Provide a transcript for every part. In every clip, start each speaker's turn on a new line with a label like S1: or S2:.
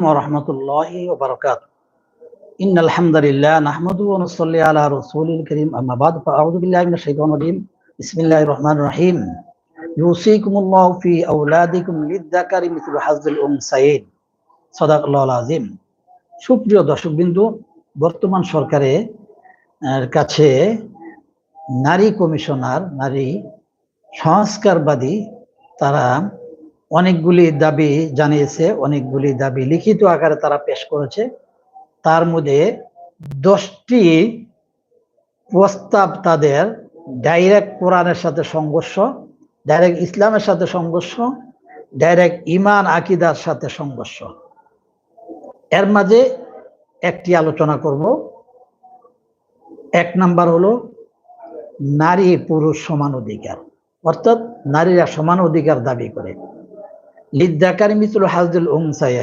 S1: ورحمة الله وبركاته إن الحمد لله نحمده ونصلي على رسوله الكريم أما بعد فأعوذ بالله من الشيطان الرجيم بسم الله الرحمن الرحيم يوصيكم الله في أولادكم للذكر مثل حظ الأنثيين صدق الله العظيم সুপ্রিয় দর্শকবিন্দু বর্তমান সরকারে আহ, কাছে নারী কমিশনার নারী সংস্কারবাদী তারা অনেকগুলি দাবি জানিয়েছে, অনেকগুলি দাবি লিখিত আকারে তারা পেশ করেছে। তার মধ্যে দশটি প্রস্তাব তাদের ডাইরেক্ট কোরআনের সাথে সংঘর্ষ ডাইরেক্ট ইসলামের সাথে সংঘর্ষ ডাইরেক্ট ইমান আকিদার সাথে সংঘর্ষ। এর মাঝে একটি আলোচনা করব। এক নাম্বার হলো নারী পুরুষ সমান অধিকার, অর্থাৎ নারীরা সমান অধিকার দাবি করে। লিদ্দাকারি মিতুল হাজদুল উমসাই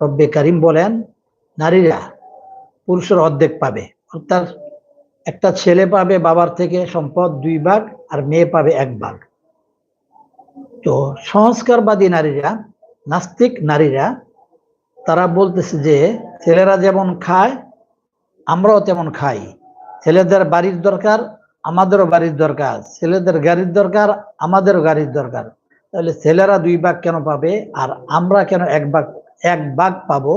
S1: রব্বে কারিম বলেন, নারীরা পুরুষের অর্ধেক পাবে। অর্থাৎ একটা ছেলে পাবে বাবার থেকে সম্পদ দুই ভাগ আর মেয়ে পাবে এক ভাগ। তো সংস্কারবাদী নারীরা, নাস্তিক নারীরা, তারা বলতেছে যে, ছেলেরা যেমন খায়, আমরাও তেমন খাই। ছেলেদের বাড়ির দরকার, আমাদেরও বাড়ির দরকার। ছেলেদের গাড়ির দরকার, আমাদেরও গাড়ির দরকার। তাহলে ছেলেরা দুই ভাগ কেন পাবে? আর আমরা কেন এক ভাগ এক ভাগ পাবো?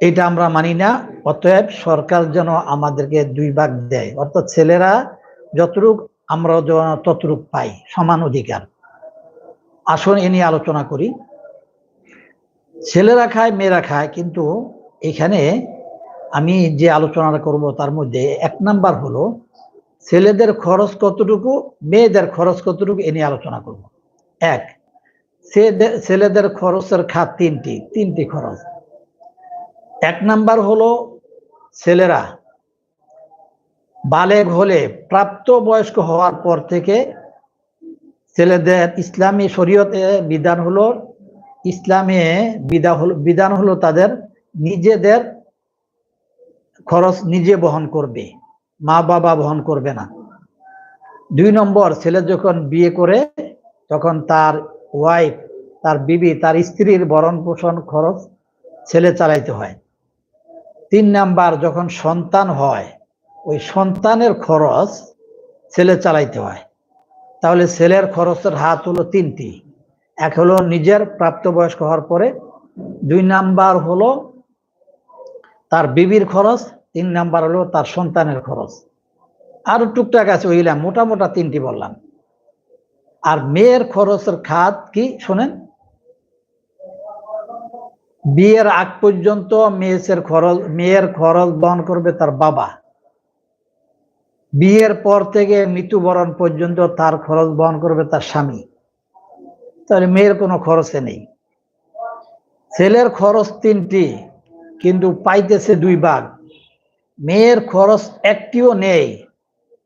S1: এটা আমরা মানি না। অতএব সরকার যেন আমাদেরকে দুই ভাগ দেয়। অর্থাৎ ছেলেরা যতটুক, আমরাও যেন ততটুক পাই। সমান অধিকার। আসুন এ নিয়ে আলোচনা করি। ছেলেরা খায়, মেয়েরা খায়, কিন্তু এখানে আমি যে আলোচনাটা করব তার মধ্যে এক নাম্বার হলো, ছেলেদের খরচ কতটুকু, মেয়েদের খরচ কতটুকু এ নিয়ে আলোচনা করব। এক ছেলেদের- খরচের খাত তিনটি তিনটি খরচ। এক নাম্বার হলো ছেলেরা বালেগ হলে প্রাপ্ত বয়স্ক হওয়ার পর থেকে ছেলেদের ইসলামী শরীয়তে বিধান হলো, ইসলামে বিধা হলো বিধান হলো তাদের নিজেদের খরচ নিজে বহন করবে মা বাবা বহন করবে না। দুই নম্বর, ছেলে যখন বিয়ে করে তখন তার ওয়াইফ তার বিবি, তার স্ত্রীর ভরণ পোষণ খরচ ছেলে চালাইতে হয়। তিন নাম্বার, যখন সন্তান হয়, ওই সন্তানের খরচ ছেলে চালাইতে হয়। তাহলে ছেলের খরচের হাত হলো তিনটি। এক হলো নিজের প্রাপ্তবয়স্ক হওয়ার পরে, দুই নাম্বার হলো তার বিবির খরচ, তিন নাম্বার হলো তার সন্তানের খরচ। আরও টুকটাক আছে ওইলাম মোটা মোটা তিনটি বললাম। আর মেয়ের খরচের খাত কি শোনেন? বিয়ের আগ পর্যন্ত মেয়ের খরচ মেয়ের খরচ বহন করবে তার বাবা। বিয়ের পর থেকে মৃত্যুবরণ পর্যন্ত তার খরচ বহন করবে তার স্বামী। তাহলে মেয়ের কোনো খরচে নেই। ছেলের খরচ তিনটি, কিন্তু পাইতেছে দুই ভাগ। মেয়ের খরচ একটিও নেই,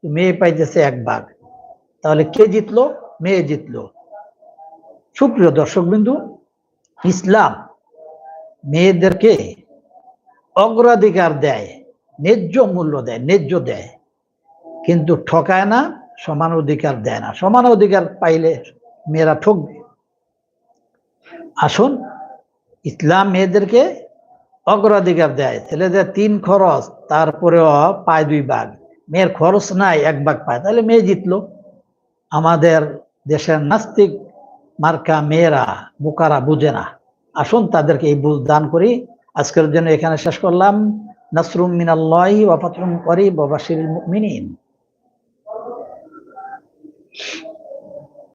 S1: মেয়ে পাইতেছে এক ভাগ। তাহলে কে জিতলো? মেয়ে জিতলো। সুপ্রিয় দর্শক বিন্দু ইসলাম মেয়েদেরকে অগ্রাধিকার দেয়, ন্যায্য মূল্য দেয়, ন্যায্য দেয়, কিন্তু ঠকায় না, সমান অধিকার দেয় না। সমান অধিকার পাইলে মেয়েরা ঠকবে। আসুন, ইসলাম মেয়েদেরকে অগ্রাধিকার দেয়। ছেলেদের তিন খরচ, তারপরেও পায় দুই ভাগ। মেয়ের খরচ নাই, এক ভাগ পায়। তাহলে মেয়ে জিতলো। আমাদের দেশের নাস্তিক মার্কা মেয়েরা, বোকারা বুঝে না। আসুন তাদেরকে এই বুঝ দান করি। আজকের জন্য এখানে শেষ করলাম। নাসরুম মিনাল্লাহি ওয়াফাতুম করিব